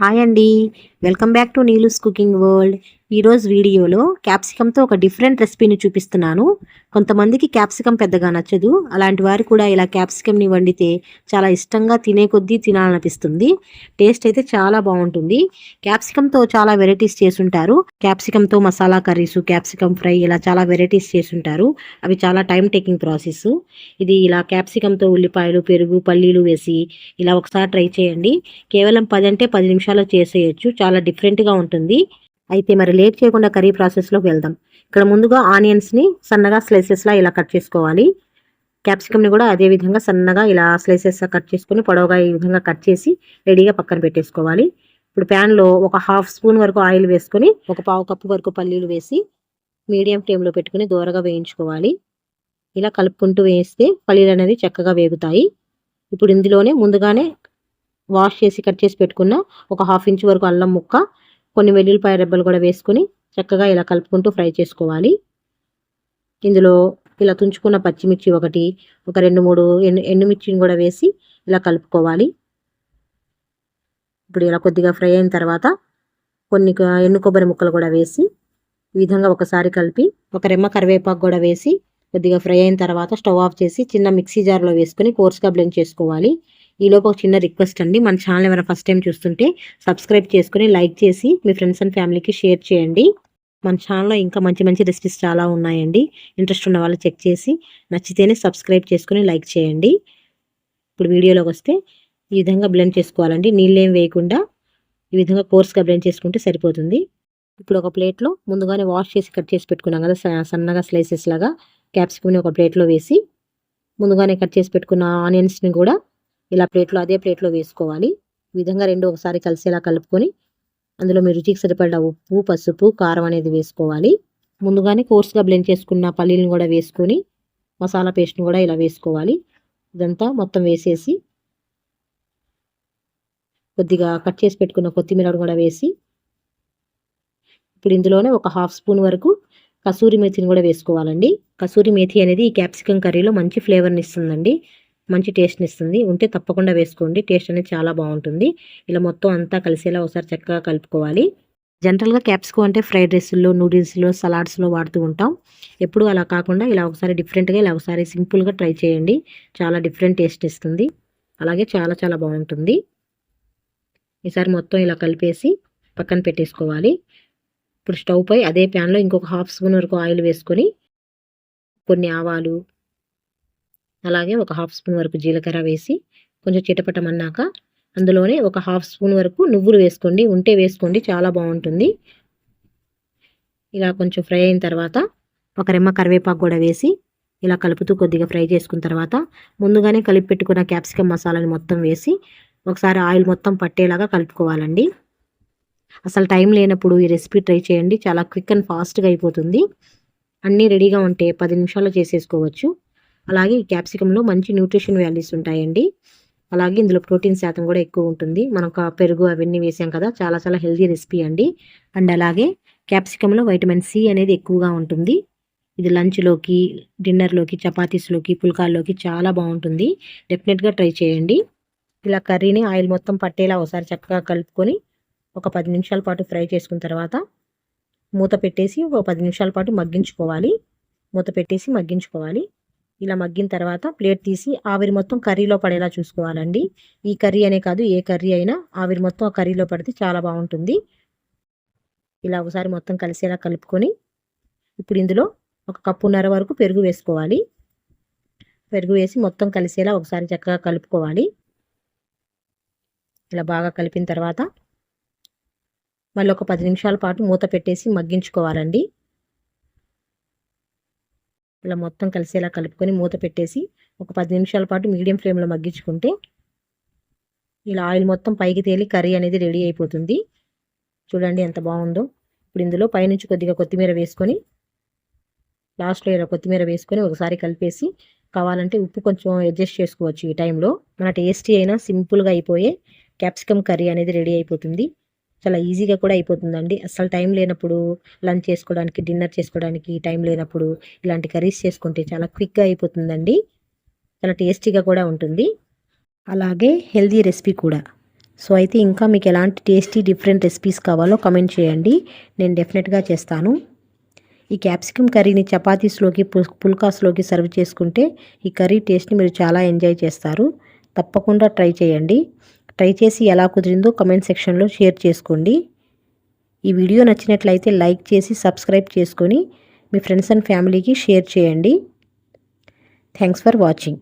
Hi అండి. Welcome back to Neelu's cooking world. ఈరోజు వీడియోలో క్యాప్సికంతో ఒక డిఫరెంట్ రెసిపీని చూపిస్తున్నాను. కొంతమందికి క్యాప్సికం పెద్దగా నచ్చదు. అలాంటి వారు కూడా ఇలా క్యాప్సికంని వండితే చాలా ఇష్టంగా తినే కొద్దీ తినాలనిపిస్తుంది. టేస్ట్ అయితే చాలా బాగుంటుంది. క్యాప్సికంతో చాలా వెరైటీస్ చేసుంటారు. క్యాప్సికంతో మసాలా కర్రీస్ క్యాప్సికం ఫ్రై ఇలా చాలా వెరైటీస్ చేసుంటారు. అవి చాలా టైం టేకింగ్ ప్రాసెస్ ఇది ఇలా క్యాప్సికంతో ఉల్లిపాయలు పెరుగు పల్లీలు వేసి ఇలా ఒకసారి ట్రై చేయండి. కేవలం పది అంటే పది నిమిషాల్లో చేసేయచ్చు. చాలా డిఫరెంట్గా ఉంటుంది. అయితే మరి లేట్ చేయకుండా కర్రీ ప్రాసెస్లోకి వెళ్దాం. ఇక్కడ ముందుగా ఆనియన్స్ని సన్నగా స్లైసెస్లా ఇలా కట్ చేసుకోవాలి. క్యాప్సికమ్ని కూడా అదే విధంగా సన్నగా ఇలా స్లైసెస్ కట్ చేసుకొని పొడవుగా ఈ విధంగా కట్ చేసి రెడీగా పక్కన పెట్టేసుకోవాలి. ఇప్పుడు ప్యాన్లో ఒక హాఫ్ స్పూన్ వరకు ఆయిల్ వేసుకొని ఒక పావు కప్పు వరకు పల్లీలు వేసి మీడియం ఫ్లేమ్లో పెట్టుకుని దూరగా వేయించుకోవాలి. ఇలా కలుపుకుంటూ వేస్తే పల్లీలు అనేది చక్కగా వేగుతాయి. ఇప్పుడు ఇందులోనే ముందుగానే వాష్ చేసి కట్ చేసి పెట్టుకున్న ఒక హాఫ్ ఇంచ్ వరకు అల్లం ముక్క కొన్ని వెల్లుల్లిపాయ రెబ్బలు కూడా వేసుకొని చక్కగా ఇలా కలుపుకుంటూ ఫ్రై చేసుకోవాలి. ఇందులో ఇలా తుంచుకున్న పచ్చిమిర్చి ఒకటి ఒక రెండు మూడు ఎండు ఎండుమిర్చిని కూడా వేసి ఇలా కలుపుకోవాలి. ఇప్పుడు ఇలా కొద్దిగా ఫ్రై అయిన తర్వాత కొన్ని ఎండు కొబ్బరి ముక్కలు కూడా వేసి ఈ విధంగా ఒకసారి కలిపి ఒక రెమ్మ కరివేపాకు కూడా వేసి కొద్దిగా ఫ్రై అయిన తర్వాత స్టవ్ ఆఫ్ చేసి చిన్న మిక్సీ జార్లో వేసుకొని కోర్స్గా బ్లెండ్ చేసుకోవాలి. ఈలోపు ఒక చిన్న రిక్వెస్ట్ అండి. మన ఛానల్ ఏమైనా ఫస్ట్ టైం చూస్తుంటే సబ్స్క్రైబ్ చేసుకుని లైక్ చేసి మీ ఫ్రెండ్స్ అండ్ ఫ్యామిలీకి షేర్ చేయండి. మన ఛానల్లో ఇంకా మంచి మంచి రెసిపీస్ చాలా ఉన్నాయండి. ఇంట్రెస్ట్ ఉన్న వాళ్ళు చెక్ చేసి నచ్చితేనే సబ్స్క్రైబ్ చేసుకుని లైక్ చేయండి. ఇప్పుడు వీడియోలోకి వస్తే ఈ విధంగా బ్లెండ్ చేసుకోవాలండి. నీళ్ళేం వేయకుండా ఈ విధంగా కోర్స్గా బ్లెండ్ చేసుకుంటే సరిపోతుంది. ఇప్పుడు ఒక ప్లేట్లో ముందుగానే వాష్ చేసి కట్ చేసి పెట్టుకున్నాం కదా సన్నగా స్లైసెస్ లాగా. క్యాప్సికమ్ని ఒక ప్లేట్లో వేసి ముందుగానే కట్ చేసి పెట్టుకున్న ఆనియన్స్ని కూడా ఇలా ప్లేట్లో అదే ప్లేట్లో వేసుకోవాలి. ఈ విధంగా రెండు ఒకసారి కలిసేలా కలుపుకొని అందులో మీ రుచికి సరిపడా ఉప్పు పసుపు కారం అనేది వేసుకోవాలి. ముందుగానే కోర్స్గా బ్లెండ్ చేసుకున్న పల్లీలను కూడా వేసుకొని మసాలా పేస్ట్ని కూడా ఇలా వేసుకోవాలి. ఇదంతా మొత్తం వేసేసి కొద్దిగా కట్ చేసి పెట్టుకున్న కొత్తిమీర కూడా వేసి ఇప్పుడు ఇందులోనే ఒక హాఫ్ స్పూన్ వరకు కసూరి మేతిని కూడా వేసుకోవాలండి. కసూరి మేతి అనేది ఈ క్యాప్సికం కర్రీలో మంచి ఫ్లేవర్ని ఇస్తుందండి. మంచి టేస్ట్ని ఇస్తుంది ఉంటే తప్పకుండా వేసుకోండి. టేస్ట్ అనేది చాలా బాగుంటుంది. ఇలా మొత్తం అంతా కలిసేలా ఒకసారి చక్కగా కలుపుకోవాలి. జనరల్గా క్యాప్సికో అంటే ఫ్రైడ్ రైస్లో నూడిల్స్లో సలాడ్స్లో వాడుతూ ఉంటాం. ఎప్పుడు అలా కాకుండా ఇలా ఒకసారి డిఫరెంట్గా ఇలా ఒకసారి సింపుల్గా ట్రై చేయండి. చాలా డిఫరెంట్ టేస్ట్ ఇస్తుంది. అలాగే చాలా చాలా బాగుంటుంది. ఈసారి మొత్తం ఇలా కలిపేసి పక్కన పెట్టేసుకోవాలి. ఇప్పుడు స్టవ్ పై అదే ప్యాన్లో ఇంకొక హాఫ్ స్పూన్ వరకు ఆయిల్ వేసుకొని కొన్ని ఆవాలు అలాగే ఒక హాఫ్ స్పూన్ వరకు జీలకర్ర వేసి కొంచెం చిటపటమన్నాక అందులోనే ఒక హాఫ్ స్పూన్ వరకు నువ్వులు వేసుకోండి. ఉంటే వేసుకోండి. చాలా బాగుంటుంది. ఇలా కొంచెం ఫ్రై అయిన తర్వాత ఒక రెమ్మ కరివేపాకు కూడా వేసి ఇలా కలుపుతూ కొద్దిగా ఫ్రై చేసుకున్న తర్వాత ముందుగానే కలిపి పెట్టుకున్న క్యాప్సికమ్ మసాలాని మొత్తం వేసి ఒకసారి ఆయిల్ మొత్తం పట్టేలాగా కలుపుకోవాలండి. అసలు టైం లేనప్పుడు ఈ రెసిపీ ట్రై చేయండి. చాలా క్విక్ అండ్ ఫాస్ట్గా అయిపోతుంది. అన్నీ రెడీగా ఉంటే పది నిమిషాల్లో చేసేసుకోవచ్చు. అలాగే ఈ క్యాప్సికంలో మంచి న్యూట్రిషన్ వాల్యూస్ ఉంటాయండి. అలాగే ఇందులో ప్రోటీన్ శాతం కూడా ఎక్కువ ఉంటుంది. మనం పెరుగు అవన్నీ వేసాం కదా చాలా చాలా హెల్దీ రెసిపీ అండి. అండ్ అలాగే క్యాప్సికంలో వైటమిన్ సి అనేది ఎక్కువగా ఉంటుంది. ఇది లంచ్లోకి డిన్నర్లోకి చపాతీస్లోకి పుల్కాల్లోకి చాలా బాగుంటుంది. డెఫినెట్గా ట్రై చేయండి. ఇలా కర్రీని ఆయిల్ మొత్తం పట్టేలా ఒకసారి చక్కగా కలుపుకొని ఒక పది నిమిషాల పాటు ఫ్రై చేసుకున్న తర్వాత మూత పెట్టేసి ఒక పది నిమిషాల పాటు మగ్గించుకోవాలి. మూత పెట్టేసి మగ్గించుకోవాలి. ఇలా మగ్గిన తర్వాత ప్లేట్ తీసి ఆవిరి మొత్తం కర్రీలో పడేలా చూసుకోవాలండి. ఈ కర్రీ అనే కాదు ఏ కర్రీ అయినా ఆవిరి మొత్తం ఆ కర్రీలో పడితే చాలా బాగుంటుంది. ఇలా ఒకసారి మొత్తం కలిసేలా కలుపుకొని ఇప్పుడు ఇందులో ఒక కప్పున్నర వరకు పెరుగు వేసుకోవాలి. పెరుగు వేసి మొత్తం కలిసేలా ఒకసారి చక్కగా కలుపుకోవాలి. ఇలా బాగా కలిపిన తర్వాత మళ్ళీ ఒక పది నిమిషాల పాటు మూత పెట్టేసి మగ్గించుకోవాలండి. ఇలా మొత్తం కలిసేలా కలుపుకొని మూత పెట్టేసి ఒక పది నిమిషాల పాటు మీడియం ఫ్లేమ్లో మగ్గించుకుంటే ఇలా ఆయిల్ మొత్తం పైకి తేలి కర్రీ అనేది రెడీ అయిపోతుంది. చూడండి ఎంత బాగుందో. ఇప్పుడు ఇందులో పైనుంచి కొద్దిగా కొత్తిమీర వేసుకొని లాస్ట్లో ఇలా కొత్తిమీర వేసుకొని ఒకసారి కలిపేసి కావాలంటే ఉప్పు కొంచెం అడ్జస్ట్ చేసుకోవచ్చు ఈ టైంలో మన టేస్టీ అయినా సింపుల్గా అయిపోయే క్యాప్సికమ్ కర్రీ అనేది రెడీ అయిపోతుంది. చాలా ఈజీగా కూడా అయిపోతుందండి. అసలు టైం లేనప్పుడు లంచ్ చేసుకోవడానికి డిన్నర్ చేసుకోవడానికి టైం లేనప్పుడు ఇలాంటి కర్రీస్ చేసుకుంటే చాలా క్విక్గా అయిపోతుందండి. చాలా టేస్టీగా కూడా ఉంటుంది. అలాగే హెల్దీ రెసిపీ కూడా. సో అయితే ఇంకా మీకు ఎలాంటి టేస్టీ డిఫరెంట్ రెసిపీస్ కావాలో కమెంట్ చేయండి. నేను డెఫినెట్గా చేస్తాను. ఈ క్యాప్సికమ్ కర్రీని చపాతీస్లోకి పుల్కాస్లోకి సర్వ్ చేసుకుంటే ఈ కర్రీ టేస్ట్ని మీరు చాలా ఎంజాయ్ చేస్తారు. తప్పకుండా ట్రై చేయండి. ట్రై చేసి ఎలా కుదిరిందో కమెంట్ సెక్షన్లో షేర్ చేసుకోండి. ఈ వీడియో నచ్చినట్లయితే లైక్ చేసి సబ్స్క్రైబ్ చేసుకొని మీ ఫ్రెండ్స్ అండ్ ఫ్యామిలీకి షేర్ చేయండి. Thanks for watching